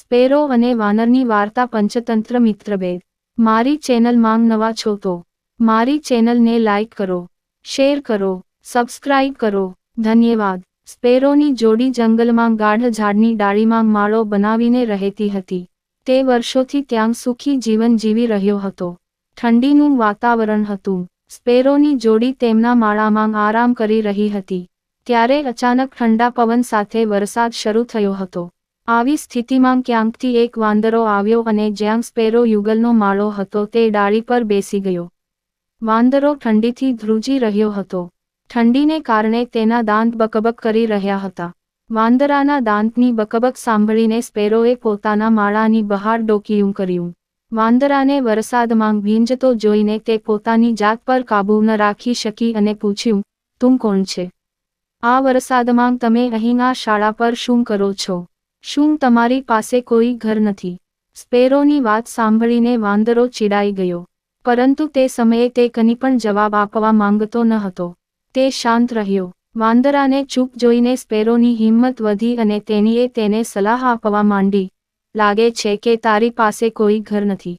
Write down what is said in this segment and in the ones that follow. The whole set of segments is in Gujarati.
સ્પેરો અને વાનરની વાર્તા પંચતંત્ર મિત્રભેદ મારી ચેનલ માંગ નવા છો તો મારી ચેનલને લાઇક કરો, શેર કરો, સબસ્ક્રાઇબ કરો. ધન્યવાદ. સ્પેરોની જોડી જંગલમાં ગાઢ ઝાડની ડાળીમાં માળો બનાવીને રહેતી હતી. તે વર્ષોથી ત્યાં સુખી જીવન જીવી રહ્યો હતો. ઠંડીનું વાતાવરણ હતું. સ્પેરોની જોડી તેમના માળામાં આરામ કરી રહી હતી. ત્યારે અચાનક ઠંડા પવન સાથે વરસાદ શરૂ થયો હતો. આવી સ્થિતિમાં ક્યાંકથી એક વાંદરો આવ્યો અને જ્યાં સ્પેરો યુગલનો માળો હતો તે ડાળી પર બેસી ગયો. વાંદરો ઠંડીથી ધ્રુજી રહ્યો હતો. ઠંડીને કારણે તેના દાંત બકબક કરી રહ્યા હતા. વાંદરાના દાંતની બકબક સાંભળીને સ્પેરોએ પોતાના માળાની બહાર ડોકિયું કર્યું. વાંદરાને વરસાદમાં ભીંજતો જોઈને તે પોતાની જાત પર કાબૂ ન રાખી શકી અને પૂછ્યું, તું કોણ છે? આ વરસાદમાં તમે અહીં આ શાળા પર શું કરો છો? શું તમારી પાસે કોઈ ઘર નથી? સ્પેરોની વાત સાંભળીને વાંદરો ચીડાઈ ગયો. પરંતુ તે સમયે તે કની પણ જવાબ આપવા માંગતો ન હતો. તે શાંત રહ્યો. વાંદરાને ચૂપ જોઈને સ્પેરોની હિંમત વધી અને તેણીએ તેને સલાહ આપવા માંડી. લાગે છે કે તારી પાસે કોઈ ઘર નથી.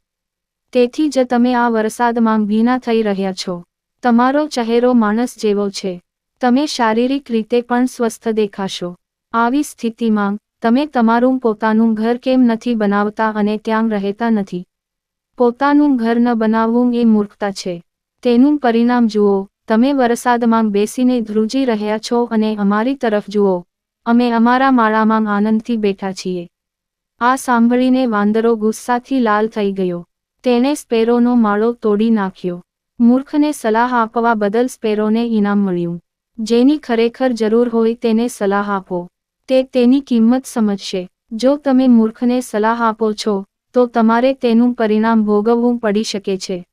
તેથી જ તમે આ વરસાદમાં ભીના થઈ રહ્યા છો. તમારો ચહેરો માણસ જેવો છે. તમે શારીરિક રીતે પણ સ્વસ્થ દેખાશો. આવી સ્થિતિમાં તમે તમારું પોતાનું ઘર કેમ નથી બનાવતા અને ત્યાં રહેતા નથી? પોતાનું ઘર ન બનાવવું એ મૂર્ખતા છે. તેનું પરિણામ જુઓ, તમે વરસાદમાં બેસીને ધ્રુજી રહ્યા છો અને અમારી તરફ જુઓ. અમે અમારા માળામાં આનંદથી બેઠા છીએ. આ સાંભળીને વાંદરો ગુસ્સાથી લાલ થઈ ગયો. તેણે સ્પેરોનો માળો તોડી નાખ્યો. મૂર્ખને સલાહ આપવા બદલ સ્પેરોને ઇનામ મળ્યું. જેની ખરેખર જરૂર હોય તેને સલાહ આપો. તે તેની કિંમત સમજશે. જો તમે મૂર્ખને સલાહ આપો છો, તો તમારે તેનું પરિણામ ભોગવવું પડી શકે છે.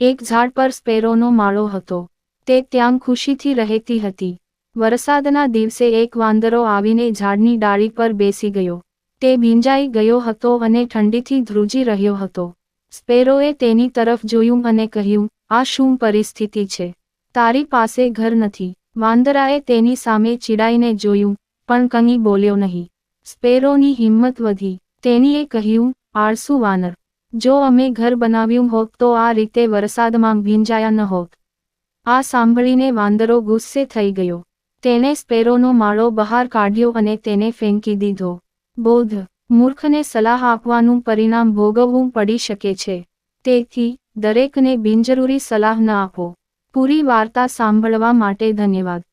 એક ઝાડ પર સ્પેરોનો માળો હતો. તે ત્યાં ખુશીથી રહેતી હતી. વરસાદના દિવસે એક વાંદરો આવીને ઝાડની ડાળી પર બેસી ગયો. તે ભીંજાઈ ગયો હતો અને ઠંડીથી ધ્રુજી રહ્યો હતો. સ્પેરોએ તેની તરફ જોયું અને કહ્યું, આ શું પરિસ્થિતિ છે? તારી પાસે ઘર નથી. વાંદરાએ તેની સામે ચીડાઈને જોયું પણ કંઈ બોલ્યો નહીં. સ્પેરોની હિંમત વધી. તેણીએ કહ્યું, આળસુ વાનર, જો અમે ઘર બનાવ્યું હોત તો આ રીતે વરસાદમાં ભીંજાયા ન હોત. આ સાંભળીને વાંદરો ગુસ્સે થઈ ગયો. તેણે સ્પેરોનો માળો બહાર કાઢ્યો અને તેને ફેંકી દીધો. બોધ મૂર્ખને સલાહ આપવાનું પરિણામ ભોગવવું પડી શકે છે. તેથી, દરેકને બિનજરૂરી સલાહ ન આપો. પૂરી વાર્તા સાંભળવા માટે ધન્યવાદ.